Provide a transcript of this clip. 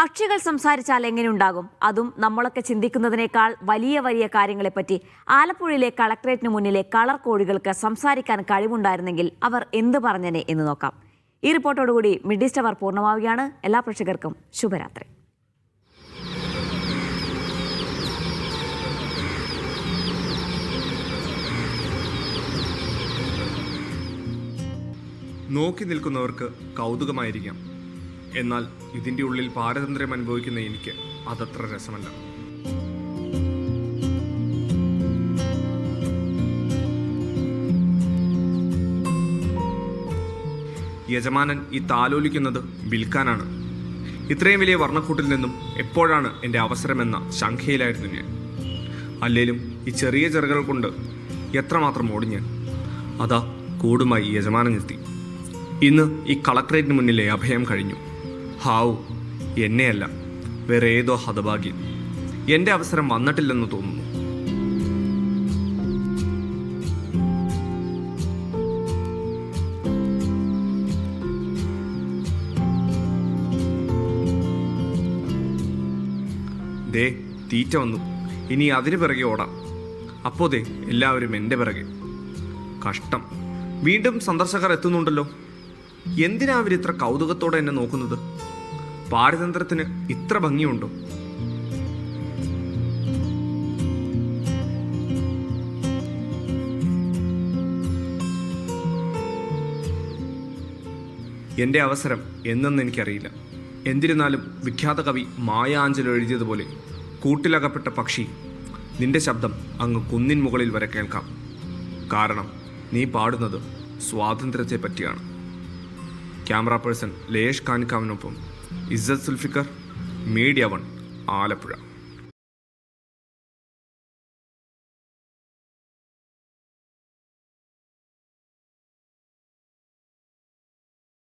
പക്ഷികൾ സംസാരിച്ചാൽ എങ്ങനെ ഉണ്ടാകും? അതും നമ്മളൊക്കെ ചിന്തിക്കുന്നതിനേക്കാൾ വലിയ വലിയ കാര്യങ്ങളെപ്പറ്റി ആലപ്പുഴയിലെ കളക്ടറേറ്റിന് മുന്നിലെ കളർ കോഴികൾക്ക് സംസാരിക്കാൻ കഴിവുണ്ടായിരുന്നെങ്കിൽ അവർ എന്ത് പറഞ്ഞനെ എന്ന് നോക്കാം. ഈ റിപ്പോർട്ടോടുകൂടി മിഡിസ്റ്റ് അവർ പൂർണമാവുകയാണ്. എല്ലാ പ്രേക്ഷകർക്കും ശുഭരാത്രി. നോക്കി നിൽക്കുന്നവർക്ക് കൗതുകമായിരിക്കാം. എന്നാൽ ഇതിന്റെ ഉള്ളിൽ പാരതന്ത്ര്യം അനുഭവിക്കുന്ന എനിക്ക് അതത്ര രസമല്ല. യജമാനൻ ഈ താലോലിക്കുന്നത് വിൽക്കാനാണ്. ഇത്രയും വലിയ വർണക്കൂട്ടിൽ നിന്നും എപ്പോഴാണ് എന്റെ അവസരമെന്ന ശംഖയിലായിരുന്നു ഞാൻ. അല്ലേലും ഈ ചെറിയ ചെറുകൾ കൊണ്ട് എത്രമാത്രം ഓടി ഞാൻ. അതാ കൂടുമായി യജമാനൻ എത്തി. ഇന്ന് ഈ കളക്ടറേറ്റിന് മുന്നിലെ അഭയം കഴിഞ്ഞു. ഹാവു എന്നെയല്ല വേറെ ഏതോ ഹതഭാഗ്യം. എന്റെ അവസരം വന്നിട്ടില്ലെന്ന് തോന്നുന്നു. ദേ തീറ്റ വന്നു. ഇനി അതിന് പിറകെ ഓടാം. അപ്പോ ദേ എല്ലാവരും എന്റെ പിറകെ. കഷ്ടം. വീണ്ടും സന്ദർശകർ എത്തുന്നുണ്ടല്ലോ. എന്തിനാ അവർ ഇത്ര കൗതുകത്തോടെ എന്നെ നോക്കുന്നത്? പാരതന്ത്രത്തിന് ഇത്ര ഭംഗിയുണ്ടോ? എന്റെ അവസരം എന്നെന്ന് എനിക്കറിയില്ല. എന്തിരുന്നാലും വിഖ്യാത കവി മായ എഴുതിയതുപോലെ കൂട്ടിലകപ്പെട്ട പക്ഷി നിന്റെ ശബ്ദം അങ്ങ് കുന്നിൻ മുകളിൽ വരെ കേൾക്കാം. കാരണം നീ പാടുന്നത് സ്വാതന്ത്ര്യത്തെ പറ്റിയാണ് ക്യാമറ പേഴ്സൺ ലേഷ് കാനിക്കാവിനൊപ്പം ഇസ്സത്ത് സുൽഫിക്കർ മീഡിയ വൺ ആലപ്പുഴ.